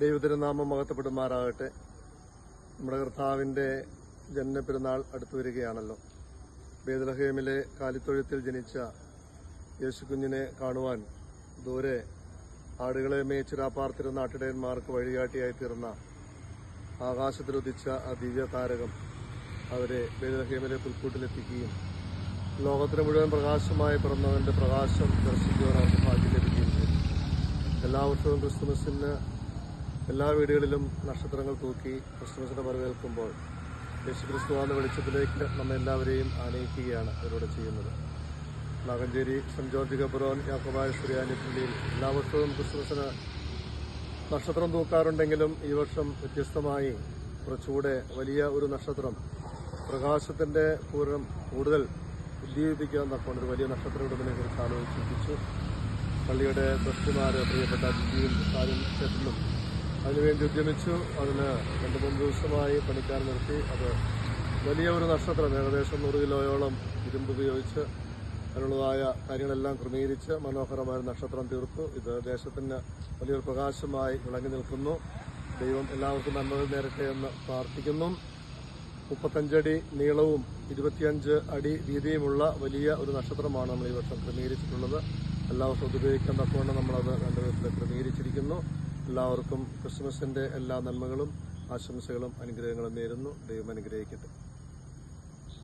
ദൈവത്തിരുനാമം മഹത്വപ്പെടുമാറാകട്ടെ. നമ്മുടെ കർത്താവിന്റെ ജനനപ്പെരുന്നാൾ അടുത്തു വരികയാണല്ലോ. ബേദലഹേമിലെ കാലിത്തൊഴുത്തിൽ ജനിച്ച യേശുക്കുഞ്ഞിനെ കാണുവാൻ ദൂരെ ആടുകളെ മേച്ചിരാപ്പാർത്തിരുന്ന ആട്ടിടയന്മാർക്ക് വഴികാട്ടിയായി തീർന്ന ആകാശത്തിലുദിച്ച ആ ദിവ്യ താരകം അവരെ ബേദലഹേമിലെ പുൽക്കൂട്ടിലെത്തിക്കുകയും ലോകത്തിന് മുഴുവൻ പ്രകാശമായി പിറന്നവന്റെ പ്രകാശം ദർശിക്കുവാൻ അവർക്ക് ഭാഗ്യം ലഭിക്കുകയും ചെയ്തു. എല്ലാ വർഷവും ക്രിസ്തുമസിന് എല്ലാ വീടുകളിലും നക്ഷത്രങ്ങൾ തൂക്കി ക്രിസ്തുമസിന്റെ വരവേൽക്കുമ്പോൾ യേശുക്രിസ്തു എന്ന വെളിച്ചത്തിലേക്ക് നമ്മെ എല്ലാവരെയും ആനയിക്കുകയാണ് അവരോട് ചെയ്യുന്നത്. നാഗഞ്ചേരി സെന്റ് ജോർജ് ഗബ്രോൻ യാക്കോബായ ശ്രീയാനിപ്പള്ളിയിൽ എല്ലാ വർഷവും ക്രിസ്തുമസിന് നക്ഷത്രം തൂക്കാറുണ്ടെങ്കിലും ഈ വർഷം വ്യത്യസ്തമായി കുറച്ചുകൂടെ വലിയ ഒരു നക്ഷത്രം പ്രകാശത്തിന്റെ പൂരം കൂടുതൽ തക്കൊണ്ട് ഒരു വലിയ നക്ഷത്രം ഇടുന്നതിനെ കുറിച്ച് ആലോചിപ്പിച്ചു പള്ളിയുടെ ട്രസ്റ്റിമാര് പ്രിയപ്പെട്ട ജിജിയും കാര്യം ചേട്ടനും അതിനുവേണ്ടി ഉദ്യമിച്ചു. അതിന് രണ്ട് മൂന്ന് ദിവസമായി പണിക്കാർ നിർത്തി. അത് വലിയ ഒരു നക്ഷത്രം ഏകദേശം നൂറ് കിലോയോളം ഇരുമ്പ് ഉപയോഗിച്ച് അതിനുള്ളതായ കാര്യങ്ങളെല്ലാം ക്രമീകരിച്ച് മനോഹരമായ നക്ഷത്രം തീർത്തു. ഇത് ദേശത്തിന് വലിയൊരു പ്രകാശമായി വിളങ്ങി നിൽക്കുന്നു. ദൈവം എല്ലാവർക്കും നന്മകൾ നേരട്ടെ എന്ന് പ്രാർത്ഥിക്കുന്നു. മുപ്പത്തഞ്ചടി നീളവും ഇരുപത്തിയഞ്ച് അടി വീതിയുമുള്ള വലിയ ഒരു നക്ഷത്രമാണ് നമ്മൾ ഈ വർഷം ക്രമീകരിച്ചിട്ടുള്ളത്. എല്ലാവർക്കും ഉപയോഗിക്കാൻ തക്കവണ്ണം നമ്മളത് രണ്ടു വിധത്തിൽ ക്രമീകരിച്ചിരിക്കുന്നു. എല്ലാവർക്കും ക്രിസ്മസിന്റെ എല്ലാ നന്മകളും ആശംസകളും അനുഗ്രഹങ്ങളും നേരുന്നു. ദൈവം അനുഗ്രഹിക്കട്ടെ.